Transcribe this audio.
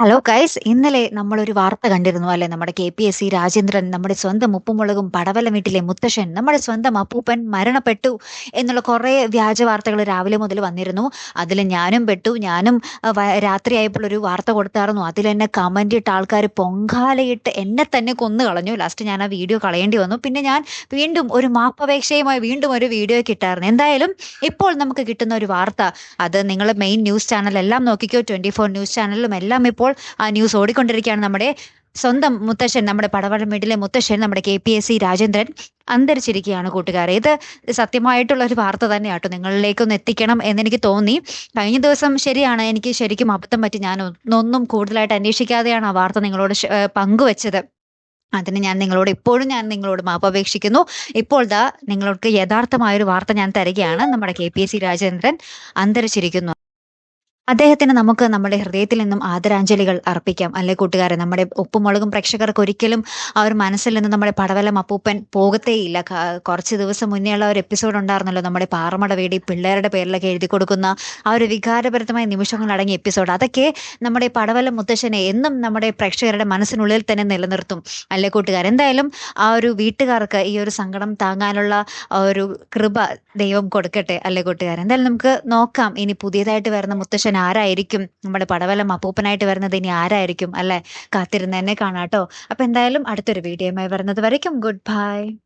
Hello guys ഇന്നലെ നമ്മളൊരു വാർത്ത കണ്ടിരുന്നു അല്ലെ? നമ്മുടെ K P S C Rajendran നമ്മുടെ സ്വന്തം ഉപ്പുമുളകും പടവല വീട്ടിലെ മുത്തശ്ശൻ നമ്മുടെ സ്വന്തം അപ്പൂപ്പൻ മരണപ്പെട്ടു എന്നുള്ള കുറേ വ്യാജ വാർത്തകൾ രാവിലെ മുതൽ വന്നിരുന്നു. അതിൽ ഞാനും പെട്ടു. ഞാനും രാത്രിയായപ്പോൾ ഒരു വാർത്ത കൊടുത്തായിരുന്നു. അതിൽ എന്നെ കമന്റ് ഇട്ട് ആൾക്കാർ പൊങ്കാലയിട്ട് എന്നെ തന്നെ കൊന്നു കളഞ്ഞു ലാസ്റ്റ് ഞാൻ ആ വീഡിയോ കളയേണ്ടി വന്നു. പിന്നെ ഞാൻ വീണ്ടും ഒരു മാപ്പപേക്ഷയുമായി വീണ്ടും ഒരു വീഡിയോ കിട്ടായിരുന്നു. എന്തായാലും ഇപ്പോൾ നമുക്ക് കിട്ടുന്ന ഒരു വാർത്ത. അത് നിങ്ങൾ മെയിൻ ന്യൂസ് ചാനൽ എല്ലാം നോക്കിക്കോ. ട്വന്റി ഫോർ ന്യൂസ് ചാനലിലും എല്ലാം ഇപ്പോൾ ഇപ്പോൾ ആ ന്യൂസ് ഓടിക്കൊണ്ടിരിക്കുകയാണ് നമ്മുടെ സ്വന്തം മുത്തശ്ശൻ നമ്മുടെ പടവളമേട്ടിലെ മുത്തശ്ശൻ നമ്മുടെ K P S C Rajendran അന്തരിച്ചിരിക്കുകയാണ് കൂട്ടുകാരെ. ഇത് സത്യമായിട്ടുള്ള ഒരു വാർത്ത തന്നെ ആട്ടോ നിങ്ങളിലേക്കൊന്ന് എത്തിക്കണം എന്നെനിക്ക് തോന്നി. കഴിഞ്ഞ ദിവസം ശരിയാണ്. എനിക്ക് ശരിക്കും അബദ്ധം പറ്റി. ഞാൻ ഒന്നും കൂടുതലായിട്ട് അന്വേഷിക്കാതെയാണ് ആ വാർത്ത നിങ്ങളോട് പങ്കുവച്ചത്. അതിന് ഞാൻ നിങ്ങളോട് ഇപ്പോഴും ഞാൻ നിങ്ങളോട് മാപ്പ് അപേക്ഷിക്കുന്നു ഇപ്പോൾ ദാ നിങ്ങൾക്ക് യഥാർത്ഥമായൊരു വാർത്ത ഞാൻ തരികയാണ്. നമ്മുടെ K P S C Rajendran അന്തരിച്ചിരിക്കുന്നു. അദ്ദേഹത്തിന് നമുക്ക് നമ്മുടെ ഹൃദയത്തിൽ നിന്നും ആദരാഞ്ജലികൾ അർപ്പിക്കാം. അല്ലെ കൂട്ടുകാരെ നമ്മുടെ ഉപ്പുമുളകും പ്രേക്ഷകർക്ക് ഒരിക്കലും അവർ മനസ്സിൽ നിന്ന് നമ്മുടെ പടവലം അപ്പൂപ്പൻ പോകത്തേയില്ല. കുറച്ച് ദിവസം മുന്നേ ഉള്ള ഒരു എപ്പിസോഡ് ഉണ്ടായിരുന്നല്ലോ നമ്മുടെ പാറമട വേടി പിള്ളേരുടെ പേരിലൊക്കെ എഴുതി കൊടുക്കുന്ന ആ ഒരു വികാരപരമായ നിമിഷങ്ങൾ അടങ്ങിയ എപ്പിസോഡ് അതൊക്കെ നമ്മുടെ പടവലം മുത്തശ്ശനെ എന്നും നമ്മുടെ പ്രേക്ഷകരുടെ മനസ്സിനുള്ളിൽ തന്നെ നിലനിർത്തും. അല്ലെ കൂട്ടുകാർ എന്തായാലും ആ ഒരു വീട്ടുകാർക്ക് ഈ ഒരു സങ്കടം താങ്ങാനുള്ള ഒരു കൃപ ദൈവം കൊടുക്കട്ടെ. അല്ലെ കൂട്ടുകാർ എന്തായാലും നമുക്ക് നോക്കാം. ഇനി പുതിയതായിട്ട് വരുന്ന മുത്തശ്ശൻ ആരായിരിക്കും? നമ്മുടെ പടവലം അപ്പൂപ്പനായിട്ട് വരുന്നത് ഇനി ആരായിരിക്കും? അല്ലെ? കാത്തിരുന്ന് തന്നെ കാണാട്ടോ അപ്പൊ എന്തായാലും അടുത്തൊരു വീഡിയോയുമായി വരുന്നത് വരയ്ക്കും. Good bye